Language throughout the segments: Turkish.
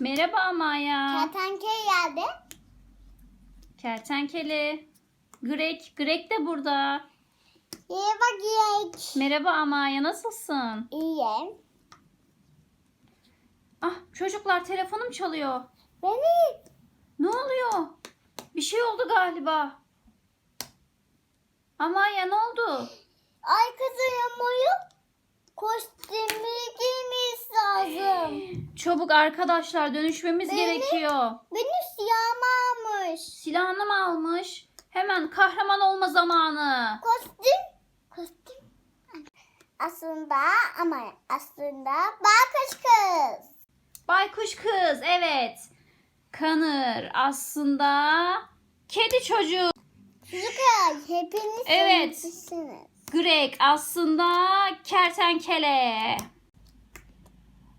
Merhaba Amaya. Kertenkele geldi. Kertenkele. Greg. Greg de burada. İyi bak yiyek. Merhaba Amaya nasılsın? İyi. Ah çocuklar telefonum çalıyor. Beni. Ne oluyor? Bir şey oldu galiba. Amaya ne oldu? Ay kızım moyu. Kostümü giymiş lazım. Çabuk arkadaşlar dönüşmemiz Beni- gerekiyor. Beni siyahıma almış. Silahını mı almış? Hemen kahraman olma zamanı. Kostüm. Kostüm. Aslında ama aslında bakış kız. Baykuş kız evet. Kanır aslında kedi çocuğu. Çocuklar hepiniz Evet. Greg aslında kertenkele.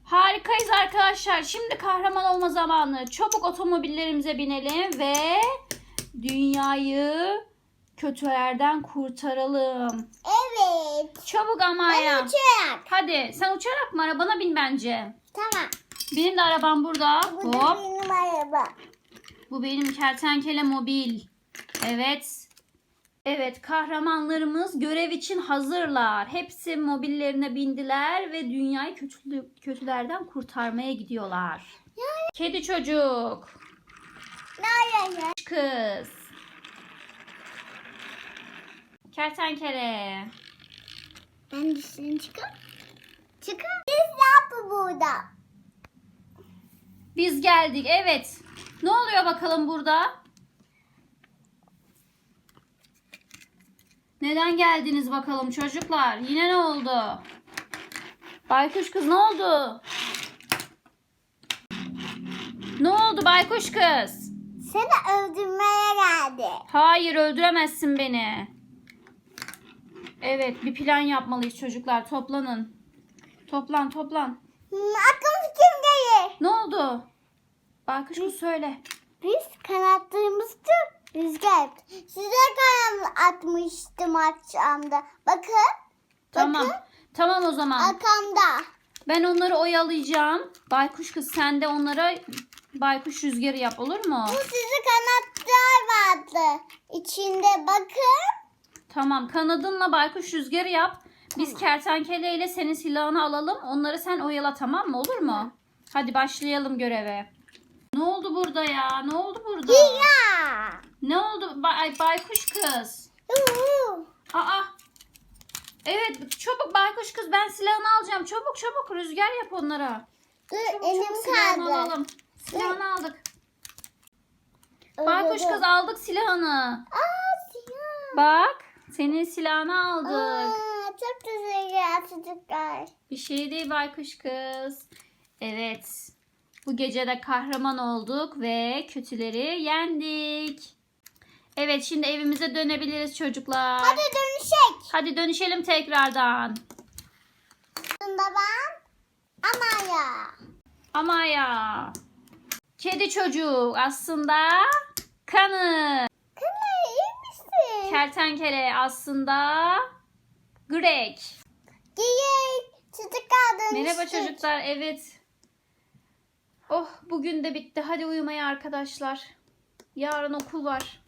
Harikayız arkadaşlar. Şimdi kahraman olma zamanı. Çabuk otomobillerimize binelim ve dünyayı kötülerden kurtaralım. Evet. Çabuk Ben Amaya. uçarak. Hadi sen uçarak mı arabana bin bence. Tamam. Benim de arabam burada. Bu da Hop. benim araba. Bu benim kertenkele mobil. Evet. Evet kahramanlarımız görev için hazırlar. Hepsi mobillerine bindiler ve dünyayı kötülü- kötülerden kurtarmaya gidiyorlar. Kedi çocuk, Nereye? kız, kertenkele. Ben dışarı çıkar. Çıkar. Biz ne burada? Biz geldik. Evet. Ne oluyor bakalım burada? Neden geldiniz bakalım çocuklar? Yine ne oldu? Baykuş kız ne oldu? Ne oldu baykuş kız? Seni öldürmeye geldi. Hayır öldüremezsin beni. Evet bir plan yapmalıyız çocuklar. Toplanın. Toplan toplan. Hmm, Aklım fikrim gelir. Ne oldu? Baykuş kız söyle. Biz kanatlarımızda rüzgar. Size kanat atmıştım akşamda. Bakın Tamam. Tamam o zaman. arkamda. Ben onları oyalayacağım. Baykuş kız sen de onlara baykuş rüzgarı yap olur mu? Bu sizi kanatlar vardı. İçinde bakın. Tamam kanadınla baykuş rüzgarı yap. Biz kertenkele ile senin silahını alalım. Onları sen oyala tamam mı? Olur mu? Hadi başlayalım göreve. Ne oldu burada ya? Ne oldu burada? Ya. Ne oldu? Bay- baykuş kız. Aa. Evet çabuk baykuş kız ben silahını alacağım. Çabuk çabuk rüzgar yap onlara. Dur Çabuk elim çabuk silahını kaldı. alalım. Silahını aldık. Öyle Baykuş dur. kız aldık silahını. Aa siyah. Bak senin silahını aldık. Aa, çok güzel çocuklar. Bir şey değil baykuş kız. Evet. Bu gece de kahraman olduk ve kötüleri yendik. Evet şimdi evimize dönebiliriz çocuklar. Hadi dönüşek. Hadi dönüşelim tekrardan. Aslında ben ama ya. Ama ya. Kedi çocuk aslında kanı. Kına iyi misin? Kertenkele aslında Greg. Giyek. Çocuklar dönüştük. Merhaba çocuklar. Evet. Oh bugün de bitti. Hadi uyumaya arkadaşlar. Yarın okul var.